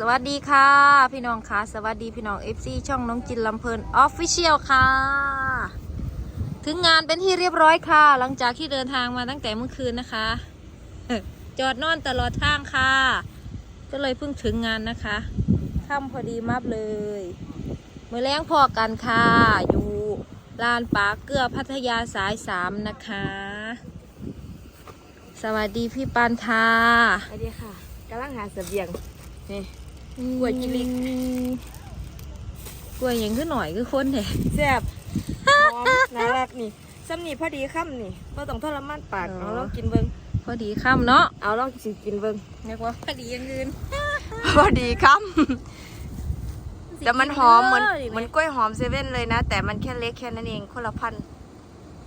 สวัสดีค่ะ พี่น้องค่ะ สวัสดีพี่น้อง FC ช่องน้องจินลำเพลินออฟฟิเชียลค่ะ ถึงงานเป็นที่เรียบร้อยค่ะ หลังจากที่เดินทางมาตั้งแต่เมื่อคืนนะคะ จอดนอนตลอดทางค่ะ ก็เลยเพิ่งถึงงานนะคะค่ำพอดีมากเลยเมื่อแรงพอกันค่ะ อยู่ลานป่าเกลือพัทยาสายสามนะคะ สวัสดีพี่ปันค่ะ สวัสดีค่ะกำลังหาเสบียงนี่ กกล้วยกิลิกกล้วยหยังขึ้นหน่อยคือคนเนี่ยแซ่บหอมน่ารักนี่ซ้ำนี่พอดีค่ำนี่บ่ต้องทรมานปากอ๋อเอาลองกินเบิ่งพอดีค่ำเนาะ เอาลองสิกินเบิ่งเรียกว่าพอดีอยังอื่นพอดีค่ำแต่มันหอมเหมือนเหมือนกล้วยหอมเซเว่นเลยนะ แต่มันแค่เล็กแค่นั้นเองคนละพันธุ์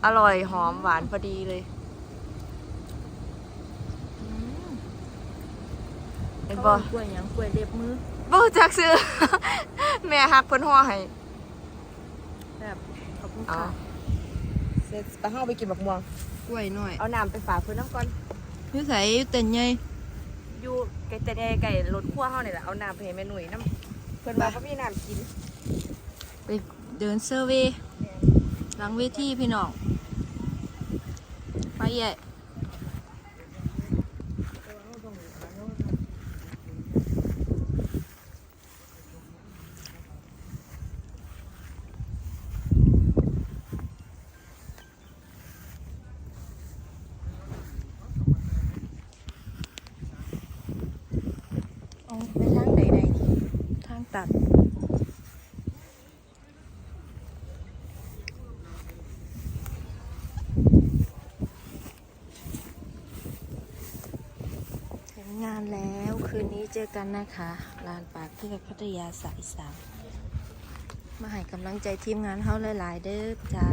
อร่อยหอมหวานพอดีเลยเห็น เขา บ่บอกกล้วยหยังกล้วยเล็บมือบ่จักซื้อ แม่ฮักเพิ่นห่อให้แบบขอบคุณเอาค่ะเสร็จไปเฮาไปกินบักม่วง กล้วยหน่อยเอาน้ำไปฝากเพิ่นน้ำก่อนนิสัยเต็นใหญ่อยู่ไก่แต่ไก่รถขั้วเฮานี่แหละเอาน้ำไปให้แม่หนุ่ยน้ำเพิ่นว่าบ่มีน้ำกินไปเดินเซอร์เวย์หลังเวทีพี่น้องไปใหญ่เอาไปทางใดๆนี่ทางตัด ถึ งานแล้วคืนนี้เจอกันนะคะลานปากเพื่อพัทยาสายสามมาให้กำลังใจทีมงานเขาหลาย ๆ เด้อจ้า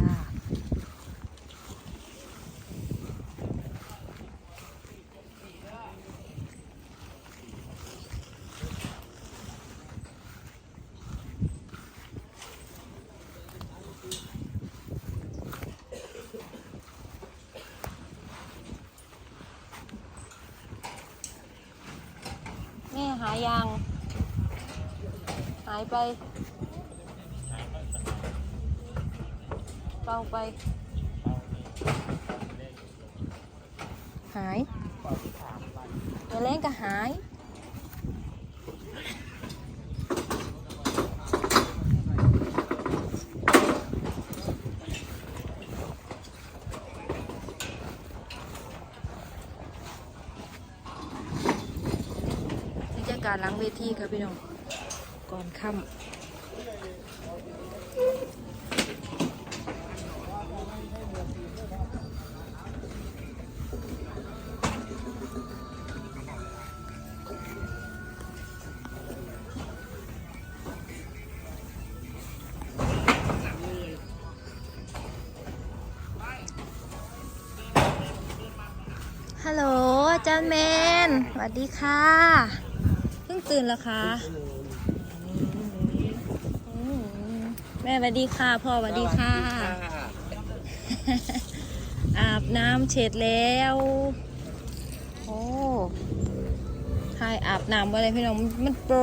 หายยังหายไปเบาไป หายเดี๋ยวเล้งก็หาย การล้างเวทีครับพี่น้อง ก่อนค่ำฮัลโหลอาจารย์แมนสวัสดีค่ะ ตื่นแล้วคะอืมแม่สวัสดีค่ะพ่อสวัสดีค่ะ อาบน้ำเสร็จแล้ว โอ้ทายอาบน้ำอะไรพี่น้องมันมันโปร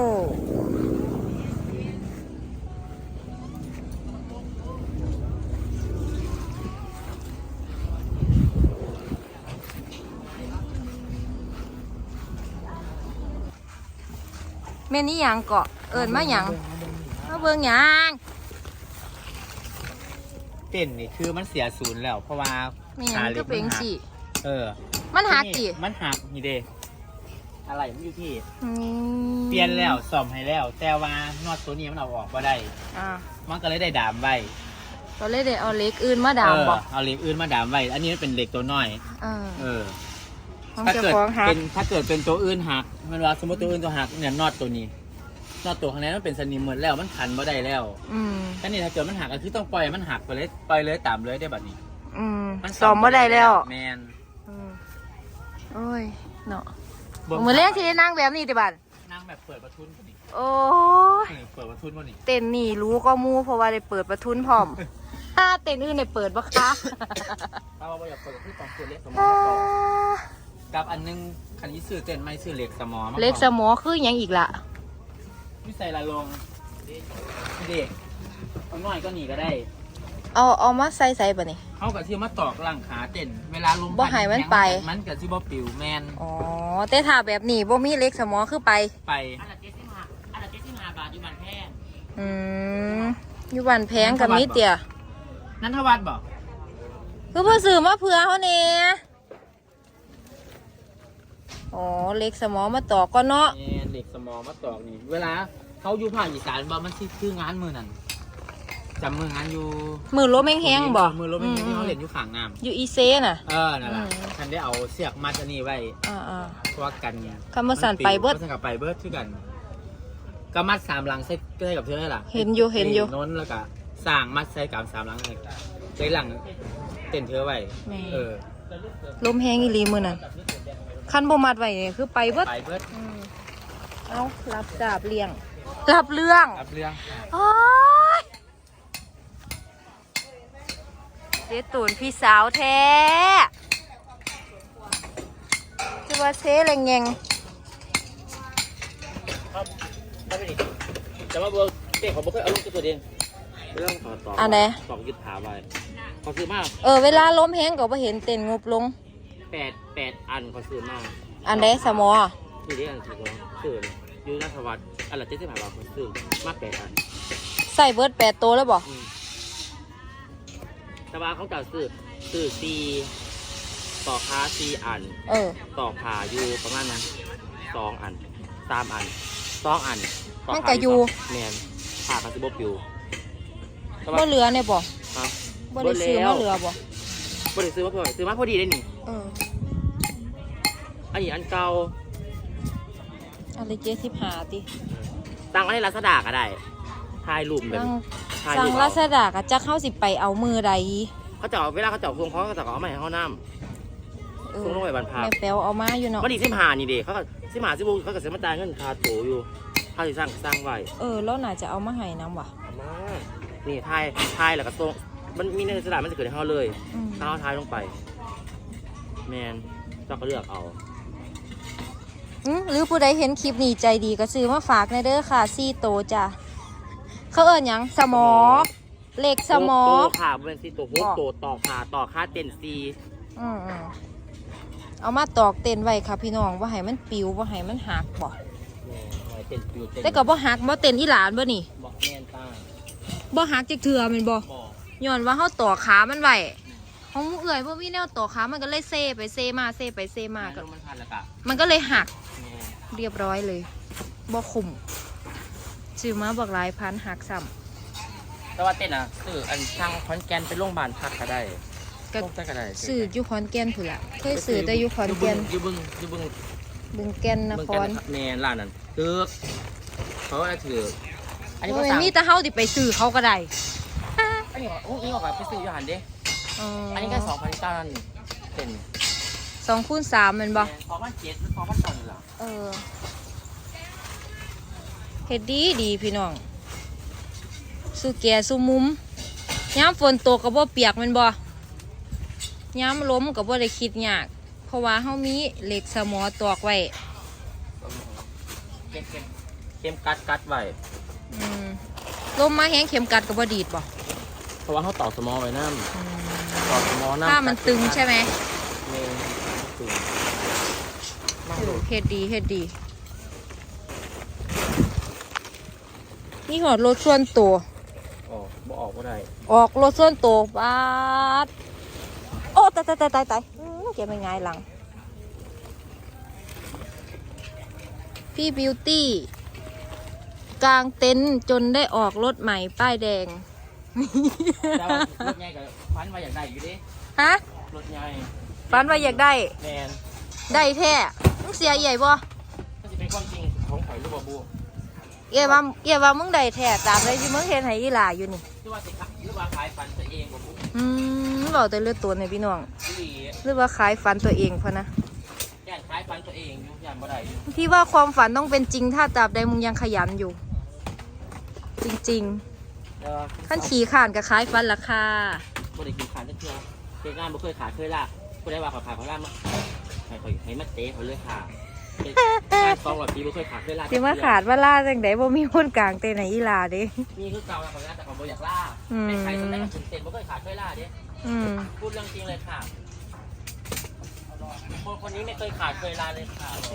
ม่นี่หยังเกาะเอิญมาหยังมาเบิ่งหยังเต้นนี่คือมันเสียศูนย์แล้วเพราะว่าแม่หยังก็เป็นสิเออมันหักกี่มันหักนี่เด้อะไรมันอยู่ที่ อืมเปลี่ยนแล้วซ่อมให้แล้ว แต่ว่านอตตัวนี้มันเอาออกมาได้ อ่ามันก็เลยได้ดามไว้ตอนแรกเดี๋ยวเอาเล็กอื่นมาดามเออบอกเอาเหล็กอื่นมาดามไว้ อันนี้มันเป็นเหล็กตัวน้อย เออ เออ ของถ้าเจ้าเกิดของหักเป็นถ้าเกิดเป็นตัวอื่นหักมันว่าสมมติตัวอื่นตัวหักเนี่ยนอตตัวนี้นอตตัวข้างในมันเป็นสนิมหมดแล้วมันขันมาได้แล้วอืมถ้านี่ถ้าเกิดมันหักก็คือต้องปล่อยให้มันหักไปเลยปล่อยเลยตามเลยได้แบบนี้ อืมมันสอมบ่ได้แล้วแมนอืมโอ้ยเนาะบิ่งมือเล่นที่ได้นั่งแบบนี้ติบันนั่งแบบเปิดประทุนพอดีโอ้ยนี่เปิดประทุนพอดีเต้นนี่รู้ก็มูเพราะว่าได้เปิดประทุนพร้อมถ้าเต้นอื่นได้เปิดปะคะถ้าว่าอยากเปิดที่ต้องเปิดเล็กสมออ่าง ก่อนกับอันนึงคันนี้ซื้อเต้นไม่ซื้อเหล็กสมองมาเล็กสมอคือหยังอีกล่ะวิสัยละลงเด็กเอาน้อยก็หนีก็ได้เอาเอามาใส่ใส่ปะนี่ เขากับที่มาตอกหลังขาเต้นเวลาลมบ่ให้มันไป มันกับที่บ่ปิวแมนอ๋อแต่ถ้าแบบนี้บ่มีเล็กสมอคือไป ไปอันละเจ็ดสิบห้าอันละเจ็ดสิบห้าบาทอยู่บ้านแพงอืมอยู่บ้านแพงกับมีเตีย นันทวัฒน์บอกคือเพื่อซื้อมาเผื่อเขาเนี่ย อ๋อเล็กสมอมาต่อก็เนาะแมนเด็กสมองมาตอกนี่ เวลาเขาอยู่ภาคอีสานบอกมันสิคืองานมือนั่นจำมืองานอยู่มือลมแห้งๆบ่มือรถไม่แห้งที่เขาเล่นอยู่ข้างน้อยู่อีเซน่ะำเออนั่นแหละอืม ฉันได้เอาเสียกมาจะนี่ไว้ อ่าเพราะว่ากันไงคำว่าสั่นไปเบิดมันสั่นกับไปเบิดคือกันก็มัดสามหลังใส่ใกล้กับเธอได้หรอเห็นอยู่เห็นอยู่ โน้นแล้วก็สร้างมัดใส่กับสามหลังเลยใส่หลังเต้นเธอไว้แหม่เออๆลมแห้งอีหลีมือนั่น คันบ่มัดไว้นี่คือไปเบิดไปเบิดอืมเอารับดาบเลี้ยง รับเรื่องรับเรื่องโอ๊ยเจ๊ตูนพี่สาวแท้คือว่าเซ่แรงแงงครับได้ไปดิแต่ว่าบัวเด็กของบัวเคยเอาลูกตัวเองเรื่องขอต่ออันไหน สองยึดขาไว้เขาซื้อมาเออ เวลาล้มแห้งก็บ่เห็นเต้นงบลง แปดแปดอันเขาซื้อมาอันใดสมอนี่เรียกอันที่เขาซื้อเลยอยูนัทวัฒน์อันละเจ็ดสิบห้าบาทเขาซื้อมาแปดอันใส่เบิร์ดแปดโตวแล้วบ่อืมแต่ว่าเขาจะซื้อซื้อซีต่อค้าซีอัน เออ ต่อขาอยู่ประมาณนั้นสองอันสามอันสองอันต่มันขาก็อยู่ แมนขาคันสิบบอยู่แต่ว่าบ่เหลือเนี่ยบ่ฮะบ่ได้ซื้อมาเหลือบ่บ่ได้ซื้อมาพอซื้อมาพอดีได้นี่ เอออันนี้อันเก่าอันละเจ็ดสิบห้าติตั้งไว้ในลาซาด้าก็ได้ถ่ายรูปแบบสั่งถ่ายสั่งรูปลาเอาซาดาก็จะเข้าสิไปเอามือใดเขาจะเอาเวลาเขาจะเอาพวงเขาก็จะเอามาให้เขาน้ เอำอส่งลงไปบรรพาแม่แป๊วเอามาอยู่เนาะวันนี้สิบห้านี่เด็กเขาก็สิบห้าสิบหกเขาก็เสียมาจ่ายเงินคาโตอยู่เขาสิสร้างสร้างไว้ เออแล้วน่าจะเอามาให้น้ำว่ะเอามานี่ถ่ายถ่ายแล้วก็ส่งมันมีในสระมันจะเกิดให้เขาเลยอืมถ้าเขาถ่ายลงไป แมนเจ้าก็เลือกเอาอืมหรือผู้ใดเห็นคลิปนี้ใจดีก็ซื้อมาฝากในเด้อค่ะซี่โตจ้ะเขาเอิ้นหยังสมอเหล็กสมอโตขาเป็นซีตัวหกบอกโตต่อขาต่อค่าเต้นซีอืมอืมเอามาตอกเต็นไว้ค่ะพี่น้องว่าให้มันปิวว่าให้มันหักบ่แม่หน่อยเต้นปิวเต้นแต่ก็บ่หักบ่เต็นอีหลานบ่นี่บอกแมนตาบ่หักจักเทื่อแม่นบ่บอกย้อนว่าเฮาต่อขามันไว้ ของหมู่เอื่อยบ่มีแนวต่อขามันก็เลยเซไปเซมาเซไปเซมาแม่ก็นมันทันแล้วกะมันก็เลยหักแม่เรียบร้อยเลยบ่คุ้มซื้อมาบักหลายพันหักซ้ำแต่ว่าเต้นอะซื้ออันช่างคอนแกนไปโรงพยาบาลพักก็ได้ก็โรงพยาบาลก็ได้ซื้ออยู่ขอนแก่นพุ่นล่ะเคยซื้อแต่อยู่ขอนแก่นอยู่บึงอยู่บึงบึงแก่นนบึงคแก่รนแม่ร้านนั้นถือเขาว่าถืออันนี้โอ้เขายสั่งมีแต่เฮาที่ไปซื้อเขาก็ได้อันนี้อุ้งอิงออกแบบไปซื้ออยู่หันเด้ อ๋ออันนี้แค่สองพันเก้านั่นเป็นสองคูณสามแมันบ่สองพันเจ็ดหรือสองพันสองนี่เหรอเออเฮ็ดดีดีพี่น้อง สู้แก่สู้มุมย้ำฝนตกก็บ่เปียกแมันบ่ย้ำล้มก็บ่ได้คิดยาก เพราะว่าเฮามีเหล็กสมอตอกไว้ เข็มเข็มเข็มกัดกัดไว้อืมลมมาแห้งเข็มกัดก็บ่ดีดบ่เพราะว่าเขาต่อสมอไว้น้ำ ต่อสมอน้ำถ้ามันตึงใช่ไหมเมนตึงมากเอเลอยเฮ็ดดีเฮ็ดดี นี่หอดรถส่วนตัว ออกบ่ออกก็ได้ ออกรถส่วนตัวบาดโอ้ตายตายตายตายตายอื้อแกไม่ง่ายหลัง พี่บิวตี้กลางเต็นท์จนได้ออกรถใหม่ป้ายแดง แต่ว่ารถใหญ่กับฟันมาอยากได้อยู่ดิฮะรถใหญ่ฝันว่าอยากได้ แมนได้แท้มึงเสียใหญ่บ่ถ้าจะเป็นความจริงของข่อยลูกบอบูเอี่ยว่าเอี่ยว่ามึงได้แท้ตามเลยที่มึงเห็นให้อีหลาอยู่นี่หรือว่าสิครับหรือว่าขายฟันตัวเองบอบูอืมบอกแต่เลือดตัวในพี่น้องดีหรือว่าขายฝันตัวเองพอนะย่านขายฟันตัวเองอยู่ย่านบ่ได้อยู่พี่ว่าความฝันต้องเป็นจริงถ้าตราบใดมึงยังขยันอยู่ จริงเออๆ ขั้นขี่ข่านกับขายฝันราคาบ่ได้กินขาดจักเทื่อเคยงานบ่เคยขาดเคยลากผู้ใดว่าเขาขายเขาลากมาให้ข่อยให้มาเตะเขาเลยค่ะงานสองหลอดปีไม่เคยขาดเวลาสิมาขาดว่าล่าจังไดบ่มีคนกลางเต็นท์ไหนอีหลาเด้มีคือเก่าแล้วของงานแต่ผมบ่อยากล่าอืมเป็นใครสำนักกับเต็นไม่เคยขาดเคยล่าเด้อืมพูดเรื่องจริงเลยค่ะคนคนนี้ไม่เคยขาดเคยลาเลยค่ะ เอ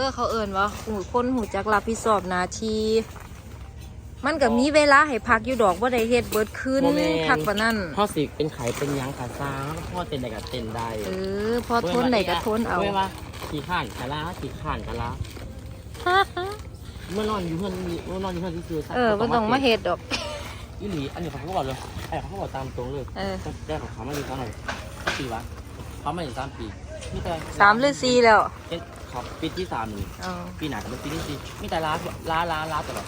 อ เขาเอิ่นว่าหูคนหูจักรับผิดชอบหนาที มันก็มีเวลาให้พักอยู่ดอกว่าได้เฮ็ดเบิดคืนพักปะนั่นพ่อสิเป็นไข่เป็นยังขาซ้าพ่อเต้นได้กับเต้นได้เออพอทนได้ก็ทนเอาไม่ว่าขี่ข้านกะลาขี่ข้านกะลาเมื่อนอนอยู่เพื่อนเมื่อนอนอยู่เพื่อนที่ซื้อเออบ่ต้องมาเฮ็ดดอก อีหลีอันนี้เขาบอกเลยไอ้เขาบอกตามตรงเลยเออ ได้ของเขามาอยู่เท่าไหร่ปีวะเขามาอยู่สามปีมีแต่สามหรือสี่แล้วเอ๊ะครับปีที่สามนี่ เออปีหนากับเป็นปีที่สี่มีแต่ล้าล้าล้าล้าตลอด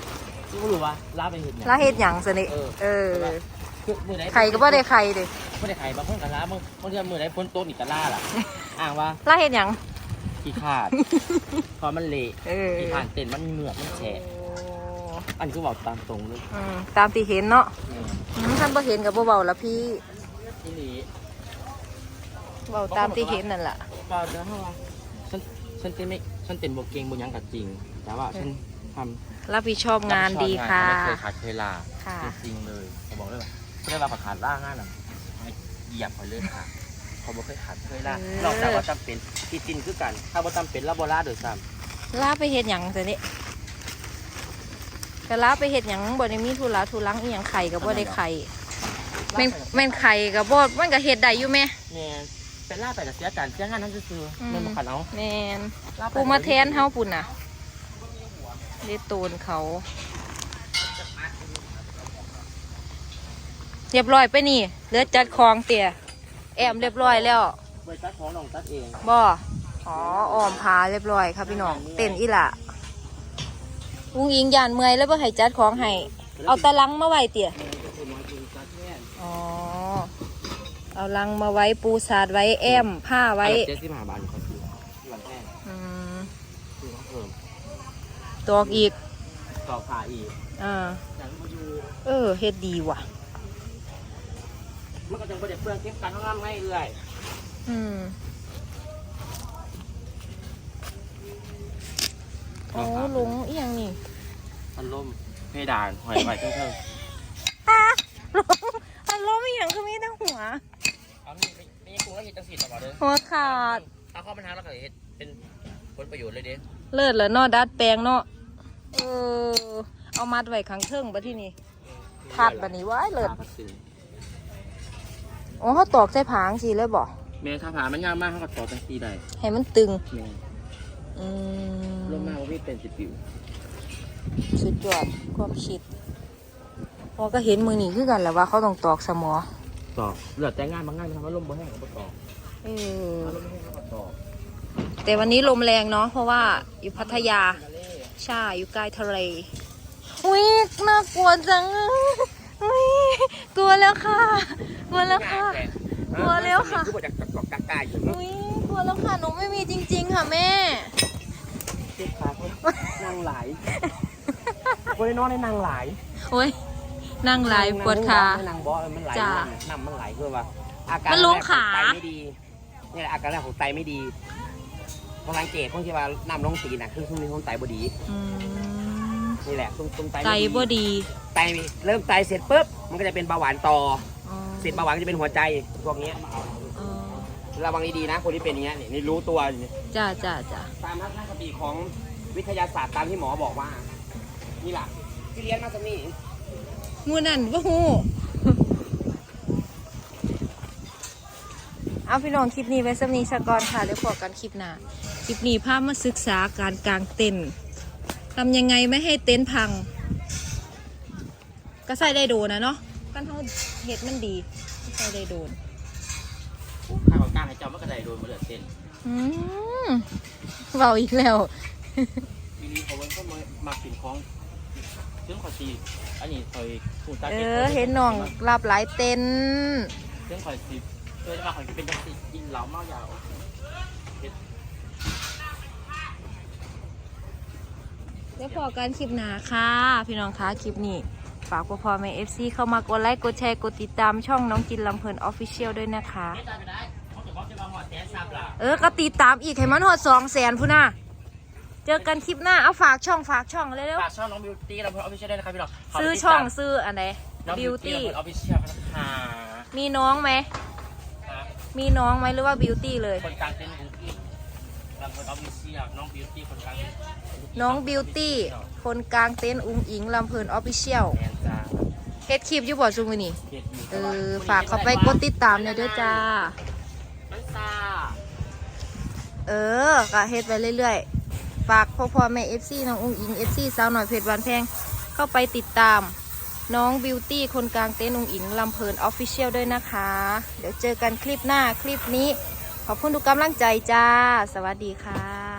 ที่รู้ว่าล้าเป็นเหตุเนี่ย แล้วเฮ็ดหยังซะนี่เออ เออ คือมือไหนไข่ก็บ่ได้ไข่เด้ไม่ได้ไข่บางคนกันล้าบางบางทีมือไหนพ้นโต๊ะอีกกันล่าล่ะ อ้างว่าแล้วเฮ็ดหยัง ขี้ขาดพอมันเละเออขี้ขาดเต้นมันเหมือกมันแฉะอันนี้ก็บอกตามตรงเลยอืมตามที่เห็นเนาะอืมท่านบ่เห็นก็บ่เว้าละพี่ที่นี่เว้าตามที่เห็นนั่นล่ะก็เดี๋ยวให้ว่าฉันฉันเต้นไม่ฉันเต้นบวกเก่งบนยังกับจริง แต่ว่าฉันทำ รับผิดชอบงานดีค่ะ ไม่เคยขาดเคยลาค่ะ จริงๆเลยเขาบอกเลยว่าเขาเรียกว่าขาดล่างานอะให้เหยียบไปเลยค่ะ เขาบอกเคยขาดเคยล่าเออนอกจากว่าจำเป็นที่จริงคือกัน ถ้าว่าจำเป็นแล้วโบราณโดยซ้ลาไปเฮ็ดหยังซะนี่ก็ลาไปเฮ็ดหยังบ่ได้มีธุระธุรังอีหยังไข่ก็บ่ได้ไข่ำแม่นแม่นไข่ก็บ่มันก็เฮ็ดได้อยู่แม่แม่เป็นล่าไปแต่เสียการเสียงานนั้นซื่ออืมๆมันมาขัดเอาแม่นล่ไปปูมาแทนเฮาปุ่นน่ะ เดโตนเขา เรียบร้อยไปนี่เหลือจัดของเตี่ยแอมเรียบร้อยแล้วเปิดตัดของน้องตัดเองบ่อ๋ออ้อมพาเรียบร้อยครับพี่น้อง เต้นอีหละอุ้งอิงยานเมื่อยแล้วบ่ให้จัดของให้ เอาตะลังมาไว้เตี่ยอ๋อ เอาลังมาไว้ปูสาดไว้แอมผ้าไว้เจ็ดสิบห้าบาทอยู่คนเดียวที่วันแรก อืม คือเขาเพิ่ม ตอกอีกต่อขาอีกอ่าแต่มาอยู่เออเฮ็ดดีว่ะ มันก็จะไม่ได้เปลืองเก็บการทำงานให้เอื่อยอืมโอ้หลงอีหยังนี่พันลมเพดานหอยไว้เท่าฮะหลงอันล้มอีหยังคือมีแต่หัวๆเอานี่ไม่ยังกูแล้วเห็นจังสีตลอดเลยหัวขาดถ้าเข้าปัญหาแล้วก็เห็นเป็นผลประโยชน์เลยเด้เลิศแล้วเนาะดัดแปลงเนาะ เออ เอามัดไว้ข้างเทิงบัดที่นี่ทัดบัดนี้ไว้เลิศขาพัดซื้ออ๋อเขาตอกใส่ผางสิเลยบ่แม่ถ้าผ่ามันยากมากเขาก็ต่อจังสีได้ให้มันตึงแม่อืมลมมากว่าพี่เป็นสิบปิวสุดยอดความคิดพอก็เห็นมือนี่คือกันแหละว่าเขาต้องตอกสมอต่อเหลือแต่งานบางงานมันทำให้ลมบ่แห้งก็บ่ต่อเออถ้าลมไม่แห้งก็บ่ต่อแต่วันนี้ลมแรงเนาะเพราะว่าอยู่พัทยา ใช่อยู่ใกล้ทะเลอุ้ยน่ากลัวจังอุ้ยกลัวแล้วค่ะ กลัวแล้วค่ะ กลัวแล้วค่ะคือบ่จากกอกกากาอยู่เนาะอุ้ยกลัวแล้วค่ะหนูไม่มีจริง ๆ ค่ะแม่เจ็บขาคนนั่งหลายคนได้นอนได้นั่งหลายโอ้ยนั่งไหลายปวดขานั่งบอมันไหลจ้ะน้ำมันไหลคือว่าอาการมันลงขาแรกของไตไม่ดีนี่แหละอาการแรกของไตไม่ดี ต้องสังเกตพวกที่ว่าน้ำลงตีนน่ะคือช่วงนี้ของไตบดีอืมนี่แหละตรงตรงไตไตม่บ่ดีไตเริ่มไตเสร็จปุ๊บมันก็จะเป็นเบาหวานต่ออ๋อเสร็จเบาหวานก็จะเป็นหัวใจพวกเนี้ยอ๋อระวังดีๆนะ คนที่เป็นอย่างเงี้ยนี่นี่รู้ตัวนี่จ้าจ้าจ้าตามทัศนคติของวิทยาศาสตร์ตามที่หมอบอกว่านี่แหละที่เรียนมาสนี่มูนั่นว่า เอาพี่น้องคลิปนี้ไว้สำนีสกอนค่ะเดี๋ยวพอกันคลิปหน้าคลิปนี้พามาศึกษาการกางเต็นท์ทำยังไงไม่ให้เต็นท์พัง ก็ใส่ได้โดนนะเนาะกันเท่าเห็ดมันดีใส่ได้โดนข้าวกลางให้เจ้ามันกระไดโดนมาเหลือเส้นอืมเบาอีกแล้วทีนี้เขาเว้นก็มามากินของซึ่งขอตีอันนี้คอยถูกตาเอก็บอเห็นน้องรับหลายเต็นท์ซึ่งคอยสิ เออจะมาคอยเป็นจังสิกินเหล้าเมายาวเฮ็ดเดี๋ยวพอกันคลิปหน้าค่ะ พี่น้องคะคลิปนี้ ฝากพ่อพ่อแม่เอฟซีเข้ามากดไลค์กดแชร์กดติดตามช่องน้องจินลำเพลินออฟฟิเชียลด้วยนะคะ ไม่ได้ไม่ได้เขาจะบอกจะมาหอดแสนซับล่ะเออก็ติดตามอีกให้มันหอดสองแสนพุ่นน่ะ เจอกันคลิปหน้าเอาฝากช่องฝากช่องเลยเร็วฝากช่องน้องบิวตี้เราเพิ่มออฟฟิเชียลได้นะครับพี่น้องขซื้อไปติดช่องตามซื้ออันไหนน้องบิวตี้เราเพิ่มออฟฟิเชียลนะคะ มีน้องไหมครับ มีน้องไหมหรือว่าบิวตี้เลย คนกลางเต้นบุ้งอิงเราเพิ่มออฟฟิเชียลน้องบิวตี้คนกลางน้องบิวตี้คนกลางเต็นท์อุ้งอิงลำเพลินออฟฟิเชียลแมนจ้าเฮ็ดคลิปอยู่บ่ซุมือนี่เฮ็ดอยู่เออฝากเขาไปกดติดตามเลยด้วยจ้า มันซาเออก็เฮ็ดไปเรื่อยๆ ฝากพ่อพ่อแม่เอฟซีน้องอุ้งอิงเอฟซีสาวหน่อยเพจบานแพงเข้าไปติดตาม น้องบิวตี้คนกลางเต้นองอิงลำเพลินออฟฟิเชียลด้วยนะคะ เดี๋ยวเจอกันคลิปหน้าคลิปนี้ ขอบคุณทุกกำลังใจจ้า สวัสดีค่ะ